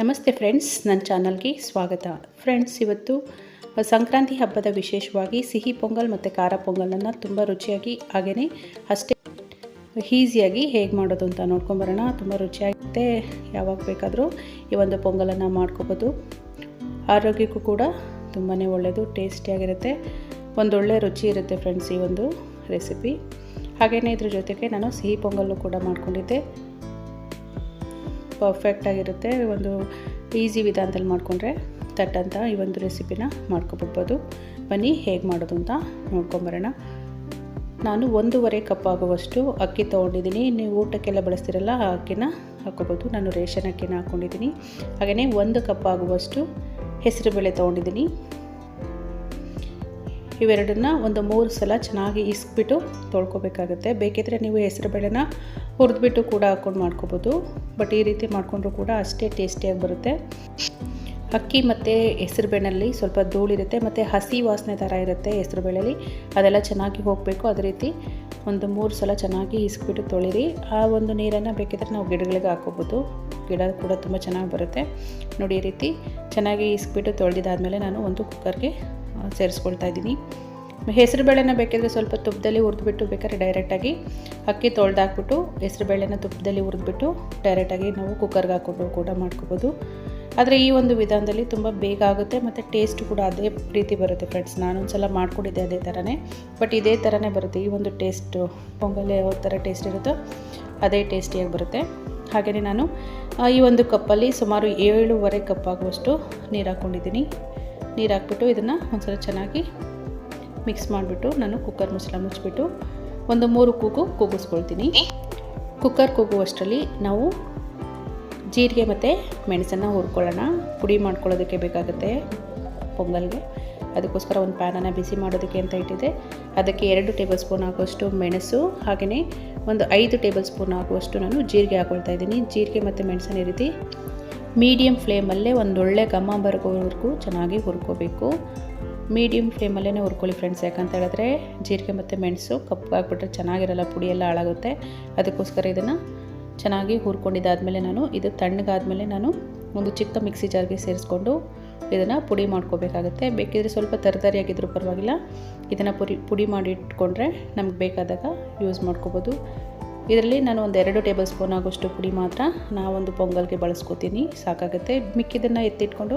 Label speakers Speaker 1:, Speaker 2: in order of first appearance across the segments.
Speaker 1: ನಮಸ್ತೆ ಫ್ರೆಂಡ್ಸ್ ನನ್ನ ಚಾನಲ್ಗೆ ಸ್ವಾಗತ. ಫ್ರೆಂಡ್ಸ್ ಇವತ್ತು ಸಂಕ್ರಾಂತಿ ಹಬ್ಬದ ವಿಶೇಷವಾಗಿ ಸಿಹಿ ಪೊಂಗಲ್ ಮತ್ತು ಖಾರ ಪೊಂಗಲನ್ನು ತುಂಬ ರುಚಿಯಾಗಿ ಹಾಗೆಯೇ ಅಷ್ಟೇ ಈಸಿಯಾಗಿ ಹೇಗೆ ಮಾಡೋದು ಅಂತ ನೋಡ್ಕೊಂಬರೋಣ. ತುಂಬ ರುಚಿಯಾಗಿರುತ್ತೆ. ಯಾವಾಗ ಬೇಕಾದರೂ ಈ ಒಂದು ಪೊಂಗಲನ್ನು ಮಾಡ್ಕೋಬೋದು. ಆರೋಗ್ಯಕ್ಕೂ ಕೂಡ ತುಂಬಾ ಒಳ್ಳೆಯದು ಟೇಸ್ಟಿಯಾಗಿರುತ್ತೆ. ಒಂದೊಳ್ಳೆ ರುಚಿ ಇರುತ್ತೆ ಫ್ರೆಂಡ್ಸ್ ಈ ಒಂದು ರೆಸಿಪಿ ಹಾಗೆಯೇ ಇದ್ರ ಜೊತೆಗೆ ನಾನು ಸಿಹಿ ಪೊಂಗಲ್ಲು ಕೂಡ ಮಾಡ್ಕೊಂಡಿದ್ದೆ. ಪರ್ಫೆಕ್ಟಾಗಿರುತ್ತೆ ಒಂದು ಈಸಿ ವಿಧಾನದಲ್ಲಿ ಮಾಡಿಕೊಂಡ್ರೆ ತಟ್ಟಂತ ಈ ಒಂದು ರೆಸಿಪಿನ ಮಾಡ್ಕೊಬಿಡ್ಬೋದು. ಬನ್ನಿ ಹೇಗೆ ಮಾಡೋದು ಅಂತ ನೋಡ್ಕೊಂಬರೋಣ. ನಾನು ಒಂದೂವರೆ ಕಪ್ ಆಗುವಷ್ಟು ಅಕ್ಕಿ ತೊಗೊಂಡಿದ್ದೀನಿ. ನೀವು ಊಟಕ್ಕೆಲ್ಲ ಬಳಸ್ತಿರಲ್ಲ ಆ ಅಕ್ಕಿನ ಹಾಕ್ಕೋಬೋದು. ನಾನು ರೇಷನ್ ಅಕ್ಕಿನ ಹಾಕ್ಕೊಂಡಿದ್ದೀನಿ. ಹಾಗೆಯೇ ಒಂದು ಕಪ್ ಆಗುವಷ್ಟು ಹೆಸರುಬೇಳೆ ತೊಗೊಂಡಿದ್ದೀನಿ. ಇವೆರಡನ್ನ ಒಂದು ಮೂರು ಸಲ ಚೆನ್ನಾಗಿ ಇಸ್ಕ್ಬಿಟ್ಟು ತೊಳ್ಕೊಬೇಕಾಗುತ್ತೆ. ಬೇಕಿದ್ರೆ ನೀವು ಹೆಸರುಬೇಳೆನ ಹುರಿದ್ಬಿಟ್ಟು ಕೂಡ ಹಾಕ್ಕೊಂಡು ಮಾಡ್ಕೋಬೋದು. ಬಟ್ ಈ ರೀತಿ ಮಾಡಿಕೊಂಡ್ರು ಕೂಡ ಅಷ್ಟೇ ಟೇಸ್ಟಿಯಾಗಿ ಬರುತ್ತೆ. ಅಕ್ಕಿ ಮತ್ತು ಹೆಸರುಬೇಳೆಯಲ್ಲಿ ಸ್ವಲ್ಪ ಧೂಳಿರುತ್ತೆ ಮತ್ತು ಹಸಿ ವಾಸನೆ ಥರ ಇರುತ್ತೆ ಹೆಸರುಬೇಳೆಯಲ್ಲಿ ಅದೆಲ್ಲ ಚೆನ್ನಾಗಿ ಹೋಗಬೇಕು. ಅದೇ ರೀತಿ ಒಂದು ಮೂರು ಸಲ ಚೆನ್ನಾಗಿ ಇಸ್ಬಿಟ್ಟು ತೊಳಿರಿ. ಆ ಒಂದು ನೀರನ್ನು ಬೇಕಿದ್ರೆ ನಾವು ಗಿಡಗಳಿಗೆ ಹಾಕೋಬೋದು. ಗಿಡ ಕೂಡ ತುಂಬ ಚೆನ್ನಾಗಿ ಬರುತ್ತೆ. ನೋಡಿ ಈ ರೀತಿ ಚೆನ್ನಾಗಿ ಇಸ್ಬಿಟ್ಟು ತೊಳೆದಿದ್ದಾದಮೇಲೆ ನಾನು ಒಂದು ಕುಕ್ಕರ್ಗೆ ಸೇರಿಸ್ಕೊಳ್ತಾ ಇದ್ದೀನಿ. ಹೆಸರುಬೇಳೆನ ಬೇಕಿದ್ರೆ ಸ್ವಲ್ಪ ತುಪ್ಪದಲ್ಲಿ ಹುರಿದ್ಬಿಟ್ಟು ಬೇಕಾದ್ರೆ ಡೈರೆಕ್ಟಾಗಿ ಅಕ್ಕಿ ತೊಳೆದಾಕ್ಬಿಟ್ಟು ಹೆಸರುಬೇಳೆನ ತುಪ್ಪದಲ್ಲಿ ಹುರಿದ್ಬಿಟ್ಟು ಡೈರೆಕ್ಟಾಗಿ ನಾವು ಕುಕ್ಕರ್ಗೆ ಹಾಕ್ಕೊಂಡು ಕೂಡ ಮಾಡ್ಕೋಬೋದು. ಆದರೆ ಈ ಒಂದು ವಿಧಾನದಲ್ಲಿ ತುಂಬ ಬೇಗ ಆಗುತ್ತೆ ಮತ್ತು ಟೇಸ್ಟ್ ಕೂಡ ಅದೇ ರೀತಿ ಬರುತ್ತೆ ಫ್ರೆಂಡ್ಸ್ ನಾನೊಂದು ಸಲ ಮಾಡ್ಕೊಂಡಿದ್ದೆ ಅದೇ ಥರನೇ ಬಟ್ ಇದೇ ಥರನೇ ಬರುತ್ತೆ. ಈ ಒಂದು ಟೇಸ್ಟು ಪೊಂಗಲ್ ಯಾವ ಥರ ಟೇಸ್ಟ್ ಇರುತ್ತೋ ಅದೇ ಟೇಸ್ಟಿಯಾಗಿ ಬರುತ್ತೆ. ಹಾಗೆಯೇ ನಾನು ಈ ಒಂದು ಕಪ್ಪಲ್ಲಿ ಸುಮಾರು ಏಳುವರೆ ಕಪ್ ಆಗುವಷ್ಟು ನೀರು ಹಾಕ್ಕೊಂಡಿದ್ದೀನಿ ನೀರು ಹಾಕ್ಬಿಟ್ಟು ಇದನ್ನು ಒಂದ್ಸಲ ಚೆನ್ನಾಗಿ ಮಿಕ್ಸ್ ಮಾಡಿಬಿಟ್ಟು ನಾನು ಕುಕ್ಕರ್ ಮುಚ್ಚಳ ಮುಚ್ಚಿಬಿಟ್ಟು ಒಂದು ಮೂರು ಕೂಗು ಕೂಗಿಸ್ಕೊಳ್ತೀನಿ. ಕುಕ್ಕರ್ ಕೂಗುವಷ್ಟರಲ್ಲಿ ನಾವು ಜೀರಿಗೆ ಮತ್ತು ಮೆಣಸನ್ನು ಹುರ್ಕೊಳ್ಳೋಣ. ಪುಡಿ ಮಾಡ್ಕೊಳ್ಳೋದಕ್ಕೆ ಬೇಕಾಗುತ್ತೆ ಪೊಂಗಲ್ಗೆ. ಅದಕ್ಕೋಸ್ಕರ ಒಂದು ಪ್ಯಾನನ್ನು ಬಿಸಿ ಮಾಡೋದಕ್ಕೆ ಅಂತ ಇಟ್ಟಿದೆ ಅದಕ್ಕೆ ಎರಡು ಟೇಬಲ್ ಸ್ಪೂನ್ ಆಗುವಷ್ಟು ಮೆಣಸು ಹಾಗೆಯೇ ಒಂದು ಐದು ಟೇಬಲ್ ಸ್ಪೂನ್ ಆಗುವಷ್ಟು ನಾನು ಜೀರಿಗೆ ಹಾಕೊಳ್ತಾ ಇದ್ದೀನಿ. ಜೀರಿಗೆ ಮತ್ತು ಮೆಣಸನ್ನ ರೀತಿ ಮೀಡಿಯಮ್ ಫ್ಲೇಮಲ್ಲೇ ಒಂದೊಳ್ಳೆ ಗಮ್ಮ ಬರೋವರೆಗೂ ಚೆನ್ನಾಗಿ ಹುರ್ಕೋಬೇಕು. ಮೀಡಿಯಮ್ ಫ್ಲೇಮಲ್ಲೇ ಹುರ್ಕೊಳ್ಳಿ ಫ್ರೆಂಡ್ಸ್. ಯಾಕಂತ ಹೇಳಿದ್ರೆ ಜೀರಿಗೆ ಮತ್ತು ಮೆಣಸು ಕಪ್ಪಾಗ್ಬಿಟ್ರೆ ಚೆನ್ನಾಗಿರಲ್ಲ ಪುಡಿ ಎಲ್ಲ ಹಾಳಾಗುತ್ತೆ. ಅದಕ್ಕೋಸ್ಕರ ಇದನ್ನು ಚೆನ್ನಾಗಿ ಹುರ್ಕೊಂಡಿದ್ದಾದಮೇಲೆ ನಾನು ಇದು ತಣ್ಣಗಾದಮೇಲೆ ನಾನು ಒಂದು ಚಿಕ್ಕ ಮಿಕ್ಸಿ ಜಾರ್ಗೆ ಸೇರಿಸ್ಕೊಂಡು ಇದನ್ನು ಪುಡಿ ಮಾಡ್ಕೋಬೇಕಾಗುತ್ತೆ. ಬೇಕಿದ್ರೆ ಸ್ವಲ್ಪ ತರತರಿಯಾಗಿದ್ರೂ ಪರವಾಗಿಲ್ಲ. ಇದನ್ನು ಪುಡಿ ಪುಡಿ ಮಾಡಿ ಇಟ್ಕೊಂಡ್ರೆ ನಮ್ಗೆ ಬೇಕಾದಾಗ ಯೂಸ್ ಮಾಡ್ಕೋಬೋದು. ಇದರಲ್ಲಿ ನಾನು ಒಂದು ಎರಡು ಟೇಬಲ್ ಸ್ಪೂನ್ ಆಗೋಷ್ಟು ಪುಡಿ ಮಾತ್ರ ನಾವೊಂದು ಪೊಂಗಲ್ಗೆ ಬಳಸ್ಕೋತೀನಿ. ಸಾಕಾಗುತ್ತೆ. ಮಿಕ್ಕಿದನ್ನು ಎತ್ತಿಟ್ಕೊಂಡು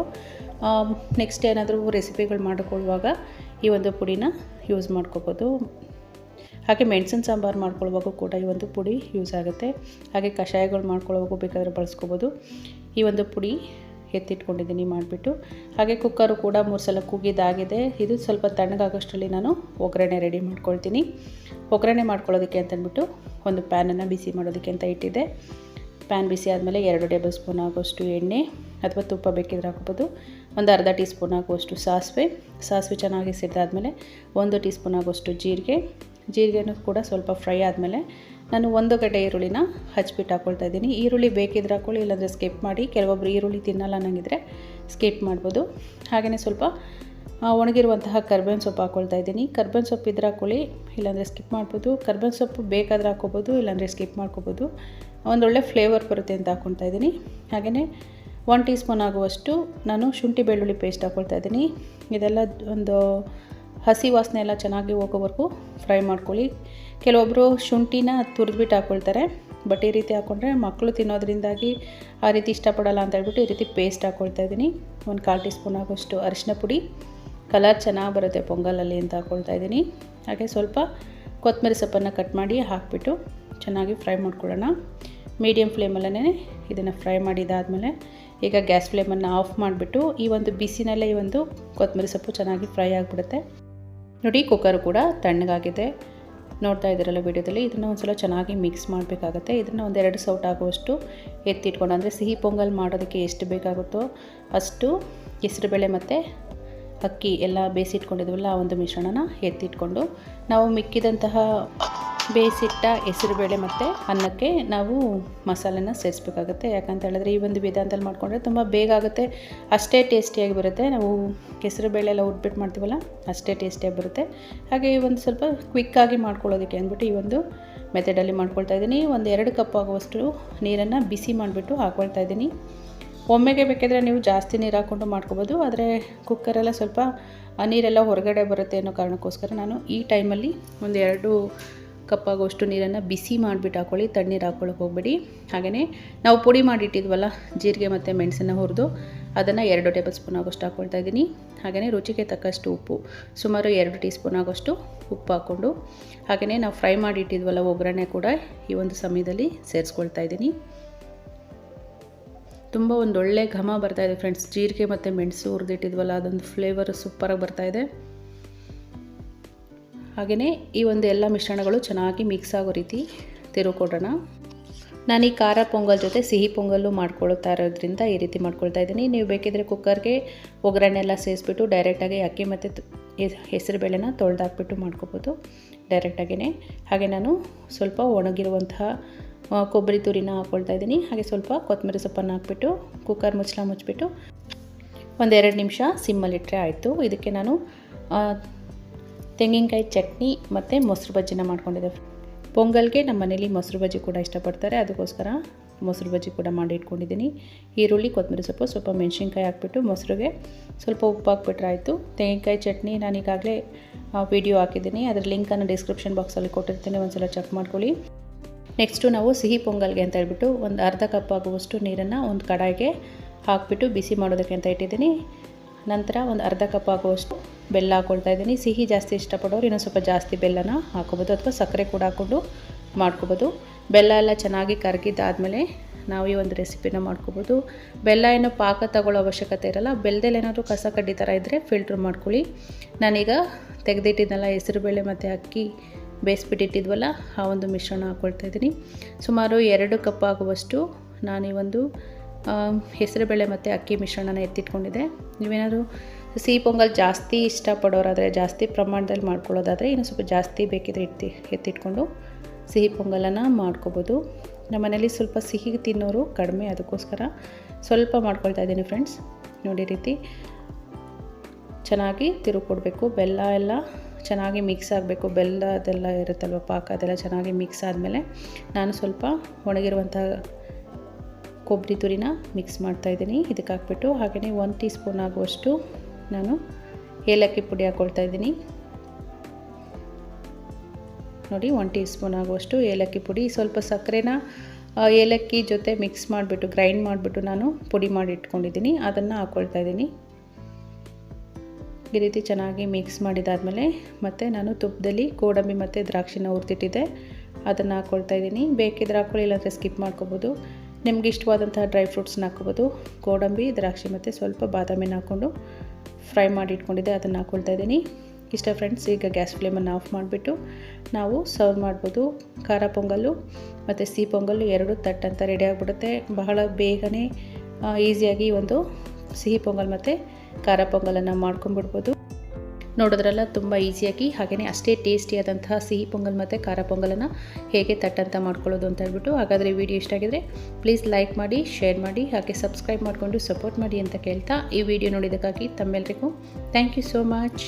Speaker 1: ನೆಕ್ಸ್ಟ್ ಏನಾದರೂ ರೆಸಿಪಿಗಳು ಮಾಡಿಕೊಳ್ಳುವಾಗ ಈ ಒಂದು ಪುಡಿನ ಯೂಸ್ ಮಾಡ್ಕೋಬೋದು. ಹಾಗೆ ಮೆಣಸಿನ ಸಾಂಬಾರು ಮಾಡ್ಕೊಳ್ಳುವಾಗ ಕೂಡ ಈ ಒಂದು ಪುಡಿ ಯೂಸ್ ಆಗುತ್ತೆ. ಹಾಗೆ ಕಷಾಯಗಳು ಮಾಡ್ಕೊಳ್ಳುವಾಗ ಬೇಕಾದರೆ ಬಳಸ್ಕೋಬೋದು. ಈ ಒಂದು ಪುಡಿ ಎತ್ತಿಟ್ಕೊಂಡಿದ್ದೀನಿ ಮಾಡಿಬಿಟ್ಟು. ಹಾಗೆ ಕುಕ್ಕರು ಕೂಡ ಮೂರು ಸಲ ಕುಗಿದಾಗಿದೆ ಇದು ಸ್ವಲ್ಪ ತಣ್ಣಗಾಗೋಷ್ಟರಲ್ಲಿ ನಾನು ಒಗ್ಗರಣೆ ರೆಡಿ ಮಾಡ್ಕೊಳ್ತೀನಿ. ಒಗ್ಗರಣೆ ಮಾಡ್ಕೊಳ್ಳೋದಕ್ಕೆ ಅಂತಂದ್ಬಿಟ್ಟು ಒಂದು ಪ್ಯಾನನ್ನು ಬಿಸಿ ಮಾಡೋದಕ್ಕೆ ಅಂತ ಇಟ್ಟಿದ್ದೆ. ಪ್ಯಾನ್ ಬಿಸಿ ಆದಮೇಲೆ ಎರಡು ಟೇಬಲ್ ಸ್ಪೂನ್ ಆಗೋಷ್ಟು ಎಣ್ಣೆ ಅಥವಾ ತುಪ್ಪ ಬೇಕಿದ್ರೆ ಹಾಕ್ಬೋದು. ಒಂದು ಅರ್ಧ ಟೀ ಸ್ಪೂನ್ ಆಗುವಷ್ಟು ಸಾಸಿವೆ. ಸಾಸಿವೆ ಚೆನ್ನಾಗಿ ಸಿದ್ದಾದಮೇಲೆ ಒಂದು ಟೀ ಸ್ಪೂನ್ ಆಗುವಷ್ಟು ಜೀರಿಗೆ. ಜೀರಿಗೆನೂ ಕೂಡ ಸ್ವಲ್ಪ ಫ್ರೈ ಆದಮೇಲೆ ನಾನು ಒಂದು ಗಡ್ಡೆ ಈರುಳ್ಳಿನ ಹಚ್ಬಿಟ್ಟು ಹಾಕ್ಕೊಳ್ತಾ ಇದ್ದೀನಿ. ಈರುಳ್ಳಿ ಬೇಕಿದ್ರೆ ಹಾಕ್ಕೊಳ್ಳಿ ಇಲ್ಲಾಂದರೆ ಸ್ಕಿಪ್ ಮಾಡಿ. ಕೆಲವೊಬ್ಬರು ಈರುಳ್ಳಿ ತಿನ್ನಲ್ಲ ಅನ್ನಂಗಿದ್ರೆ ಸ್ಕಿಪ್ ಮಾಡ್ಬೋದು. ಹಾಗೆಯೇ ಸ್ವಲ್ಪ ಒಣಗಿರುವಂತಹ ಕರ್ಬೇವಿನ ಸೊಪ್ಪು ಹಾಕ್ಕೊಳ್ತಾ ಇದ್ದೀನಿ. ಕರ್ಬೇವಿನ ಸೊಪ್ಪು ಇದ್ರೆ ಹಾಕ್ಕೊಳ್ಳಿ ಇಲ್ಲಾಂದರೆ ಸ್ಕಿಪ್ ಮಾಡ್ಬೋದು. ಕರ್ಬೇವಿನ ಸೊಪ್ಪು ಬೇಕಾದರೆ ಹಾಕ್ಕೋಬೋದು, ಇಲ್ಲಾಂದರೆ ಸ್ಕಿಪ್ ಮಾಡ್ಕೋಬೋದು. ಒಂದೊಳ್ಳೆ ಫ್ಲೇವರ್ ಬರುತ್ತೆ ಅಂತ ಹಾಕ್ಕೊಳ್ತಾ ಇದ್ದೀನಿ. ಹಾಗೆಯೇ ಒನ್ ಟೀ ಸ್ಪೂನ್ ಆಗುವಷ್ಟು ನಾನು ಶುಂಠಿ ಬೆಳ್ಳುಳ್ಳಿ ಪೇಸ್ಟ್ ಹಾಕ್ಕೊಳ್ತಾ ಇದ್ದೀನಿ. ಇದೆಲ್ಲ ಒಂದು ಹಸಿ ವಾಸನೆ ಎಲ್ಲ ಚೆನ್ನಾಗಿ ಹೋಗೋವರೆಗೂ ಫ್ರೈ ಮಾಡ್ಕೊಳ್ಳಿ. ಕೆಲವೊಬ್ಬರು ಶುಂಠಿನ ತುರಿದ್ಬಿಟ್ಟು ಹಾಕ್ಕೊಳ್ತಾರೆ ಬಟ್ ಈ ರೀತಿ ಹಾಕ್ಕೊಂಡ್ರೆ ಮಕ್ಕಳು ತಿನ್ನೋದ್ರಿಂದಾಗಿ ಆ ರೀತಿ ಇಷ್ಟಪಡೋಲ್ಲ ಅಂತ ಹೇಳ್ಬಿಟ್ಟು ಈ ರೀತಿ ಪೇಸ್ಟ್ ಹಾಕ್ಕೊಳ್ತಾ ಇದ್ದೀನಿ. ಒಂದು ಕಾಲು ಟೀ ಸ್ಪೂನ್ ಆಗೋಷ್ಟು ಅರಿಶಿನ ಪುಡಿ. ಕಲರ್ ಚೆನ್ನಾಗಿ ಬರುತ್ತೆ ಪೊಂಗಲಲ್ಲಿ ಅಂತ ಹಾಕ್ಕೊಳ್ತಾ ಇದ್ದೀನಿ. ಹಾಗೆ ಸ್ವಲ್ಪ ಕೊತ್ತಂಬರಿ ಸೊಪ್ಪನ್ನು ಕಟ್ ಮಾಡಿ ಹಾಕಿಬಿಟ್ಟು ಚೆನ್ನಾಗಿ ಫ್ರೈ ಮಾಡ್ಕೊಳ್ಳೋಣ. ಮೀಡಿಯಮ್ ಫ್ಲೇಮಲ್ಲೇ ಇದನ್ನು ಫ್ರೈ ಮಾಡಿದಾದಮೇಲೆ ಈಗ ಗ್ಯಾಸ್ ಫ್ಲೇಮನ್ನು ಆಫ್ ಮಾಡಿಬಿಟ್ಟು ಈ ಒಂದು ಬಿಸಿನಲ್ಲೇ ಈ ಒಂದು ಕೊತ್ತಂಬರಿ ಸೊಪ್ಪು ಚೆನ್ನಾಗಿ ಫ್ರೈ ಆಗಿಬಿಡುತ್ತೆ. ನೋಡಿ ಕುಕ್ಕರ್ ಕೂಡ ತಣ್ಣಗಾಗಿದೆ. ನೋಡ್ತಾ ಇದ್ದೀರಲ್ಲ ವಿಡಿಯೋದಲ್ಲಿ, ಇದನ್ನು ಒಂದು ಸಲ ಚೆನ್ನಾಗಿ ಮಿಕ್ಸ್ ಮಾಡಬೇಕಾಗತ್ತೆ. ಇದನ್ನು ಒಂದೆರಡು ಸೌಟ್ ಆಗುವಷ್ಟು ಎತ್ತಿಟ್ಕೊಂಡು, ಅಂದರೆ ಸಿಹಿ ಪೊಂಗಲ್ ಮಾಡೋದಕ್ಕೆ ಎಷ್ಟು ಬೇಕಾಗುತ್ತೋ ಅಷ್ಟು ಹೆಸರುಬೇಳೆ ಮತ್ತು ಅಕ್ಕಿ ಎಲ್ಲ ಬೇಯಿಸಿಟ್ಕೊಂಡಿದ್ವಲ್ಲ ಆ ಒಂದು ಮಿಶ್ರಣನ ಎತ್ತಿಟ್ಕೊಂಡು, ನಾವು ಮಿಕ್ಕಿದಂತಹ ಬೇಯಿಸಿಟ್ಟ ಹೆಸರುಬೇಳೆ ಮತ್ತು ಅನ್ನಕ್ಕೆ ನಾವು ಮಸಾಲೆನ ಸೇರಿಸ್ಬೇಕಾಗುತ್ತೆ. ಯಾಕಂತ ಹೇಳಿದ್ರೆ ಈ ಒಂದು ವಿಧಾನದಲ್ಲಿ ಮಾಡಿಕೊಂಡ್ರೆ ತುಂಬ ಬೇಗ ಆಗುತ್ತೆ. ಅಷ್ಟೇ ಟೇಸ್ಟಿಯಾಗಿ ಬರುತ್ತೆ. ನಾವು ಹೆಸರುಬೇಳೆ ಎಲ್ಲ ಉಟ್ಬಿಟ್ಟು ಮಾಡ್ತೀವಲ್ಲ, ಅಷ್ಟೇ ಟೇಸ್ಟಿಯಾಗಿ ಬರುತ್ತೆ. ಹಾಗೆ ಈ ಒಂದು ಸ್ವಲ್ಪ ಕ್ವಿಕ್ಕಾಗಿ ಮಾಡ್ಕೊಳ್ಳೋದಕ್ಕೆ ಅಂದ್ಬಿಟ್ಟು ಈ ಒಂದು ಮೆಥಡಲ್ಲಿ ಮಾಡ್ಕೊಳ್ತಾ ಇದ್ದೀನಿ. ಒಂದು ಎರಡು ಕಪ್ ಆಗುವಷ್ಟು ನೀರನ್ನು ಬಿಸಿ ಮಾಡಿಬಿಟ್ಟು ಹಾಕ್ಕೊಳ್ತಾ ಇದ್ದೀನಿ. ಒಮ್ಮೆಗೆ ಬೇಕಿದ್ರೆ ನೀವು ಜಾಸ್ತಿ ನೀರು ಹಾಕ್ಕೊಂಡು ಮಾಡ್ಕೋಬೋದು. ಆದರೆ ಕುಕ್ಕರೆಲ್ಲ ಸ್ವಲ್ಪ ನೀರೆಲ್ಲ ಹೊರಗಡೆ ಬರುತ್ತೆ ಅನ್ನೋ ಕಾರಣಕ್ಕೋಸ್ಕರ ನಾನು ಈ ಟೈಮಲ್ಲಿ ಒಂದು ಎರಡು ಕಪ್ ಆಗೋಷ್ಟು ನೀರನ್ನು ಬಿಸಿ ಮಾಡಿಬಿಟ್ಟು ಹಾಕ್ಕೊಳ್ಳಿ ತಣ್ಣೀರು ಹಾಕ್ಕೊಳ್ಳೋಕೆ ಹೋಗ್ಬೇಡಿ. ಹಾಗೆಯೇ ನಾವು ಪುಡಿ ಮಾಡಿಟ್ಟಿದ್ವಲ್ಲ, ಜೀರಿಗೆ ಮತ್ತು ಮೆಣಸನ್ನು ಹುರಿದು ಅದನ್ನು ಎರಡು ಟೇಬಲ್ ಸ್ಪೂನ್ ಆಗೋಷ್ಟು ಹಾಕ್ಕೊಳ್ತಾ ಇದ್ದೀನಿ. ಹಾಗೆಯೇ ರುಚಿಗೆ ತಕ್ಕಷ್ಟು ಉಪ್ಪು, ಸುಮಾರು ಎರಡು ಟೀ ಸ್ಪೂನ್ ಆಗೋಷ್ಟು ಉಪ್ಪು ಹಾಕ್ಕೊಂಡು. ಹಾಗೆಯೇ ನಾವು ಫ್ರೈ ಮಾಡಿಟ್ಟಿದ್ವಲ್ಲ ಒಗ್ಗರಣೆ ಕೂಡ ಈ ಒಂದು ಸಮಯದಲ್ಲಿ ಸೇರಿಸ್ಕೊಳ್ತಾ ಇದ್ದೀನಿ. ತುಂಬ ಒಂದು ಒಳ್ಳೆ ಘಮ ಬರ್ತಾಯಿದೆ ಫ್ರೆಂಡ್ಸ್. ಜೀರಿಗೆ ಮತ್ತು ಮೆಣಸು ಹುರಿದಿಟ್ಟಿದ್ವಲ್ಲ, ಅದೊಂದು ಫ್ಲೇವರ್ ಸೂಪರಾಗಿ ಬರ್ತಾಯಿದೆ ಹಾಗೆಯೇ ಈ ಒಂದು ಎಲ್ಲ ಮಿಶ್ರಣಗಳು ಚೆನ್ನಾಗಿ ಮಿಕ್ಸ್ ಆಗೋ ರೀತಿ ತಿರುಕೊಡೋಣ. ನಾನು ಈ ಖಾರ ಪೊಂಗಲ್ ಜೊತೆ ಸಿಹಿ ಪೊಂಗಲ್ಲು ಮಾಡ್ಕೊಳ್ತಾ ಇರೋದ್ರಿಂದ ಈ ರೀತಿ ಮಾಡ್ಕೊಳ್ತಾ ಇದ್ದೀನಿ. ನೀವು ಬೇಕಿದ್ರೆ ಕುಕ್ಕರ್ಗೆ ಒಗ್ಗರಣೆ ಎಲ್ಲ ಸೇರಿಸ್ಬಿಟ್ಟು ಡೈರೆಕ್ಟಾಗಿ ಅಕ್ಕಿ ಮತ್ತು ಹೆಸರು ಬೇಳೆನ ತೊಳೆದಾಕ್ಬಿಟ್ಟು ಮಾಡ್ಕೋಬೋದು ಡೈರೆಕ್ಟಾಗೇ ಹಾಗೆ ನಾನು ಸ್ವಲ್ಪ ಒಣಗಿರುವಂತಹ ಕೊಬ್ಬರಿ ತುರಿನ ಹಾಕ್ಕೊಳ್ತಾ ಇದ್ದೀನಿ. ಹಾಗೆ ಸ್ವಲ್ಪ ಕೊತ್ತಂಬರಿ ಸೊಪ್ಪನ್ನು ಹಾಕ್ಬಿಟ್ಟು ಕುಕ್ಕರ್ ಮುಚ್ಚಳ ಮುಚ್ಚಿಬಿಟ್ಟು ಒಂದೆರಡು ನಿಮಿಷ ಸಿಮ್ಮಲ್ಲಿಟ್ಟರೆ ಆಯಿತು. ಇದಕ್ಕೆ ನಾನು ತೆಂಗಿನಕಾಯಿ ಚಟ್ನಿ ಮತ್ತು ಮೊಸರು ಬಜ್ಜಿನ ಮಾಡ್ಕೊಂಡಿದ್ದೆ ಪೊಂಗಲ್ಗೆ ನಮ್ಮ ಮನೇಲಿ ಮೊಸರು ಬಜ್ಜಿ ಕೂಡ ಇಷ್ಟಪಡ್ತಾರೆ. ಅದಕ್ಕೋಸ್ಕರ ಮೊಸರು ಬಜ್ಜಿ ಕೂಡ ಮಾಡಿ ಇಟ್ಕೊಂಡಿದ್ದೀನಿ. ಈರುಳ್ಳಿ, ಕೊತ್ತಂಬರಿ ಸೊಪ್ಪು, ಸ್ವಲ್ಪ ಮೆಣಸಿನ್ಕಾಯಿ ಹಾಕ್ಬಿಟ್ಟು ಮೊಸರಿಗೆ ಸ್ವಲ್ಪ ಉಪ್ಪು ಹಾಕ್ಬಿಟ್ರೆ ಆಯಿತು. ತೆಂಗಿನಕಾಯಿ ಚಟ್ನಿ ನಾನು ಈಗಾಗಲೇ ವಿಡಿಯೋ ಹಾಕಿದ್ದೀನಿ. ಅದರ ಲಿಂಕನ್ನು ಡಿಸ್ಕ್ರಿಪ್ಷನ್ ಬಾಕ್ಸಲ್ಲಿ ಕೊಟ್ಟಿರ್ತೀನಿ. ಒಂದ್ಸಲ ಚೆಕ್ ಮಾಡ್ಕೊಳ್ಳಿ. ನೆಕ್ಸ್ಟು ನಾವು ಸಿಹಿ ಪೊಂಗಲ್ಗೆ ಅಂತ ಹೇಳ್ಬಿಟ್ಟು ಒಂದು ಅರ್ಧ ಕಪ್ ಆಗುವಷ್ಟು ನೀರನ್ನು ಒಂದು ಕಡಾಯಿಗೆ ಹಾಕಿಬಿಟ್ಟು ಬಿಸಿ ಮಾಡೋದಕ್ಕೆ ಅಂತ ಇಟ್ಟಿದ್ದೀನಿ. ನಂತರ ಒಂದು ಅರ್ಧ ಕಪ್ ಆಗುವಷ್ಟು ಬೆಲ್ಲ ಹಾಕ್ಕೊಳ್ತಾ ಇದ್ದೀನಿ. ಸಿಹಿ ಜಾಸ್ತಿ ಇಷ್ಟಪಡೋರು ಇನ್ನೊಂದು ಸ್ವಲ್ಪ ಜಾಸ್ತಿ ಬೆಲ್ಲನ ಹಾಕೋಬೋದು ಅಥವಾ ಸಕ್ಕರೆ ಕೂಡ ಹಾಕ್ಕೊಂಡು ಮಾಡ್ಕೋಬೋದು. ಬೆಲ್ಲ ಎಲ್ಲ ಚೆನ್ನಾಗಿ ಕರಗಿದ್ದಾದಮೇಲೆ ನಾವು ಈ ಒಂದು ರೆಸಿಪಿನ ಮಾಡ್ಕೋಬೋದು. ಬೆಲ್ಲ ಏನೋ ಪಾಕ ತಗೊಳ್ಳೋ ಅವಶ್ಯಕತೆ ಇರಲ್ಲ. ಬೆಲ್ಲದಲ್ಲಿ ಏನಾದರೂ ಕಸ ಕಡ್ಡಿ ಥರ ಇದ್ದರೆ ಫಿಲ್ಟ್ರ್ ಮಾಡ್ಕೊಳ್ಳಿ. ನಾನೀಗ ತೆಗೆದಿಟ್ಟಿದ್ದೆಲ್ಲ ಹೆಸರುಬೇಳೆ ಮತ್ತು ಅಕ್ಕಿ ಬೇಯಿಸ್ಬಿಟ್ಟಿಟ್ಟಿದ್ವಲ್ಲ, ಆ ಒಂದು ಮಿಶ್ರಣ ಹಾಕ್ಕೊಳ್ತಾ ಇದ್ದೀನಿ. ಸುಮಾರು ಎರಡು ಕಪ್ ಆಗುವಷ್ಟು ನಾನು ಈ ಒಂದು ಹೆಸರುಬೇಳೆ ಮತ್ತು ಅಕ್ಕಿ ಮಿಶ್ರಣನ ಎತ್ತಿಟ್ಕೊಂಡಿದೆ. ನೀವೇನಾದರೂ ಸಿಹಿ ಪೊಂಗಲ್ ಜಾಸ್ತಿ ಇಷ್ಟಪಡೋರಾದರೆ, ಜಾಸ್ತಿ ಪ್ರಮಾಣದಲ್ಲಿ ಮಾಡ್ಕೊಳ್ಳೋದಾದರೆ ಇನ್ನು ಸ್ವಲ್ಪ ಜಾಸ್ತಿ ಬೇಕಿದ್ರೆ ಇಟ್ಟು, ಎತ್ತಿಟ್ಕೊಂಡು ಸಿಹಿ ಪೊಂಗಲನ್ನು ಮಾಡ್ಕೋಬೋದು. ನಮ್ಮ ಮನೇಲಿ ಸ್ವಲ್ಪ ಸಿಹಿ ತಿನ್ನೋರು ಕಡಿಮೆ, ಅದಕ್ಕೋಸ್ಕರ ಸ್ವಲ್ಪ ಮಾಡ್ಕೊಳ್ತಾ ಇದ್ದೀನಿ ಫ್ರೆಂಡ್ಸ್. ನೋಡಿ ರೀತಿ ಚೆನ್ನಾಗಿ ತಿರುಗಿ ಕೊಡಬೇಕು ಬೆಲ್ಲ ಎಲ್ಲ ಚೆನ್ನಾಗಿ ಮಿಕ್ಸ್ ಆಗಬೇಕು. ಬೆಲ್ಲದೆಲ್ಲ ಇರುತ್ತಲ್ವ, ಪಾಕ ಅದೆಲ್ಲ ಚೆನ್ನಾಗಿ ಮಿಕ್ಸ್ ಆದಮೇಲೆ ನಾನು ಸ್ವಲ್ಪ ಒಣಗಿರುವಂಥ ಕೊಬ್ಬರಿ ತುರಿನ ಮಿಕ್ಸ್ ಮಾಡ್ತಾಯಿದ್ದೀನಿ ಇದಕ್ಕೆ ಹಾಕ್ಬಿಟ್ಟು ಹಾಗೆಯೇ ಒಂದು ಟೀ ಸ್ಪೂನ್ ಆಗುವಷ್ಟು ನಾನು ಏಲಕ್ಕಿ ಪುಡಿ ಹಾಕ್ಕೊಳ್ತಾ ಇದ್ದೀನಿ. ನೋಡಿ ಒನ್ ಟೀ ಸ್ಪೂನ್ ಆಗುವಷ್ಟು ಏಲಕ್ಕಿ ಪುಡಿ. ಸ್ವಲ್ಪ ಸಕ್ಕರೆನ ಏಲಕ್ಕಿ ಜೊತೆ ಮಿಕ್ಸ್ ಮಾಡಿಬಿಟ್ಟು, ಗ್ರೈಂಡ್ ಮಾಡಿಬಿಟ್ಟು ನಾನು ಪುಡಿ ಮಾಡಿ ಇಟ್ಕೊಂಡಿದ್ದೀನಿ. ಅದನ್ನು ಹಾಕ್ಕೊಳ್ತಾ ಇದ್ದೀನಿ. ಈ ರೀತಿ ಚೆನ್ನಾಗಿ ಮಿಕ್ಸ್ ಮಾಡಿದಾದಮೇಲೆ ಮತ್ತು ನಾನು ತುಪ್ಪದಲ್ಲಿ ಗೋಡಂಬಿ ಮತ್ತು ದ್ರಾಕ್ಷಿನ ಹುರಿದಿಟ್ಟಿದ್ದೆ. ಅದನ್ನು ಹಾಕ್ಕೊಳ್ತಾ ಇದ್ದೀನಿ. ಬೇಕಿದ್ರೆ ಹಾಕ್ಕೊಳ್ಳಿ ಇಲ್ಲಾಂದರೆ ಸ್ಕಿಪ್ ಮಾಡ್ಕೋಬೋದು. ನಿಮ್ಗೆ ಇಷ್ಟವಾದಂತಹ ಡ್ರೈ ಫ್ರೂಟ್ಸ್ನ ಹಾಕ್ಕೋಬೋದು. ಗೋಡಂಬಿ, ದ್ರಾಕ್ಷಿ ಮತ್ತು ಸ್ವಲ್ಪ ಬಾದಾಮಿನ ಹಾಕ್ಕೊಂಡು ಫ್ರೈ ಮಾಡಿ ಇಟ್ಕೊಂಡಿದ್ದೆ, ಅದನ್ನು ಹಾಕ್ಕೊಳ್ತಾ ಇದ್ದೀನಿ. ಇಷ್ಟ ಫ್ರೆಂಡ್ಸ್, ಈಗ ಗ್ಯಾಸ್ ಫ್ಲೇಮನ್ನು ಆಫ್ ಮಾಡಿಬಿಟ್ಟು ನಾವು ಸರ್ವ್ ಮಾಡ್ಬೋದು. ಖಾರ ಪೊಂಗಲ್ಲು ಮತ್ತು ಸಿಹಿ ಪೊಂಗಲ್ಲು ಎರಡು ತಟ್ ಅಂತ ರೆಡಿ ಆಗಿಬಿಡುತ್ತೆ. ಬಹಳ ಬೇಗನೆ ಈಸಿಯಾಗಿ ಒಂದು ಸಿಹಿ ಪೊಂಗಲ್ ಮತ್ತು ಖಾರ ಪೊಂಗಲನ್ನು ಮಾಡ್ಕೊಂಡ್ಬಿಡ್ಬೋದು. ನೋಡೋದ್ರಲ್ಲ ತುಂಬ ಈಸಿಯಾಗಿ ಹಾಗೆಯೇ ಅಷ್ಟೇ ಟೇಸ್ಟಿಯಾದಂತಹ ಸಿಹಿ ಪೊಂಗಲ್ ಮತ್ತು ಖಾರ ಪೊಂಗಲನ್ನು ಹೇಗೆ ತಟ್ಟಂತ ಮಾಡ್ಕೊಳ್ಳೋದು ಅಂತ ಹೇಳ್ಬಿಟ್ಟು. ಹಾಗಾದರೆ ಈ ವಿಡಿಯೋ ಇಷ್ಟ ಆಗಿದ್ರೆ ಪ್ಲೀಸ್ ಲೈಕ್ ಮಾಡಿ ಶೇರ್ ಮಾಡಿ, ಹಾಗೆ ಸಬ್ಸ್ಕ್ರೈಬ್ ಮಾಡಿಕೊಂಡು ಸಪೋರ್ಟ್ ಮಾಡಿ ಅಂತ ಕೇಳ್ತಾ ಈ ವಿಡಿಯೋ ನೋಡಿದ್ದಕ್ಕಾಗಿ ತಮ್ಮೆಲ್ಲರಿಗೂ ಥ್ಯಾಂಕ್ ಯು ಸೋ ಮಚ್